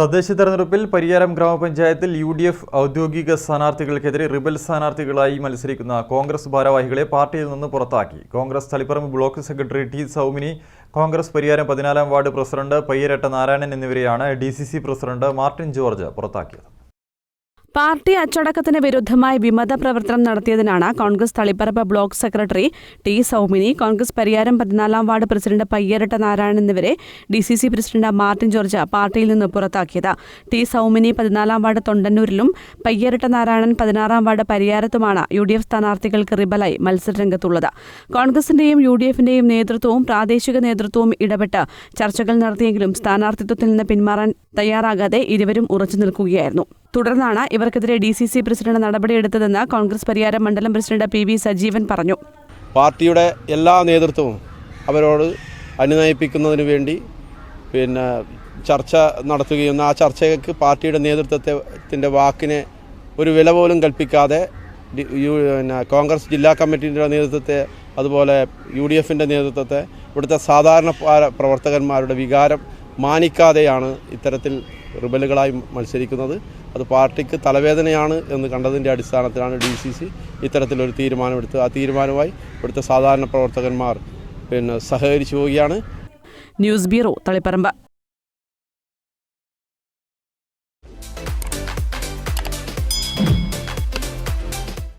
തദ്ദേശ തെരഞ്ഞെടുപ്പിൽ പരിയാരം ഗ്രാമപഞ്ചായത്തിൽ യു ഡി എഫ് ഔദ്യോഗിക സ്ഥാനാർത്ഥികൾക്കെതിരെ റിബൽ സ്ഥാനാർത്ഥികളായി മത്സരിക്കുന്ന കോൺഗ്രസ് ഭാരവാഹികളെ പാർട്ടിയിൽ നിന്ന് പുറത്താക്കി. Congress Taliparamba block secretary T Soumini Congress Pariyaram പതിനാലാം വാർഡ് പ്രസിഡന്റ് പയ്യരട്ട നാരായണൻ എന്നിവരെയാണ് ഡി പ്രസിഡന്റ് മാർട്ടിൻ ജോർജ് പുറത്താക്കിയത്. പാർട്ടി അച്ചടക്കത്തിന് വിരുദ്ധമായി വിമത പ്രവർത്തനം നടത്തിയതിനാണ് Congress Taliparamba block secretary T Soumini Congress Pariyaram പതിനാലാം വാർഡ് പ്രസിഡന്റ് പയ്യരട്ട നാരായണൻ എന്നിവരെ D C C president Martin George പാർട്ടിയിൽ നിന്ന് പുറത്താക്കിയത്. ടി സൗമിനി പതിനാലാം വാർഡ് തൊണ്ടന്നൂരിലും പയ്യരട്ട നാരായണൻ പതിനാറാം വാർഡ് പരിയാരത്തുമാണ് യു ഡി എഫ് സ്ഥാനാർത്ഥികൾക്ക് റിബലായി മത്സരരംഗത്തുള്ളത്. കോൺഗ്രസിന്റെയും യു ഡി എഫിന്റെയും നേതൃത്വവും പ്രാദേശിക നേതൃത്വവും ഇടപെട്ട് ചർച്ചകൾ നടത്തിയെങ്കിലും സ്ഥാനാർത്ഥിത്വത്തിൽ നിന്ന് പിന്മാറാൻ തയ്യാറാകാതെ ഇരുവരും ഉറച്ചു നിൽക്കുകയായിരുന്നു. തുടർന്നാണ് ഇവർക്കെതിരെ ഡി സി സി പ്രസിഡന്റ് നടപടിയെടുത്തതെന്ന് കോൺഗ്രസ് പരിയാരം മണ്ഡലം പ്രസിഡന്റ് പി വി സജീവൻ പറഞ്ഞു. പാർട്ടിയുടെ എല്ലാ നേതൃത്വവും അവരോട് അനുനയിപ്പിക്കുന്നതിന് വേണ്ടി പിന്നെ ചർച്ച നടത്തുകയും ആ ചർച്ചയ്ക്ക് പാർട്ടിയുടെ നേതൃത്വത്തിന്റെ വാക്കിനെ ഒരു വില പോലും കൽപ്പിക്കാതെ കോൺഗ്രസ് ജില്ലാ കമ്മിറ്റിയുടെ നേതൃത്വത്തെ അതുപോലെ യു ഡി എഫിന്റെ നേതൃത്വത്തെ ഇവിടുത്തെ സാധാരണ പ്രവർത്തകന്മാരുടെ വികാരം മാനിക്കാതെയാണ് ഇത്തരത്തിൽ റിബലുകളായി മത്സരിക്കുന്നത്. അത് പാർട്ടിക്ക് തലവേദനയാണ് എന്ന് കണ്ടതിന്റെ അടിസ്ഥാനത്തിലാണ് ഡി സി സി ഇത്തരത്തിലൊരു തീരുമാനമെടുത്ത്. ആ തീരുമാനമായി ഇവിടുത്തെ സാധാരണ പ്രവർത്തകന്മാർ പിന്നെ സഹകരിച്ചു പോവുകയാണ്. News bureau Taliparamba.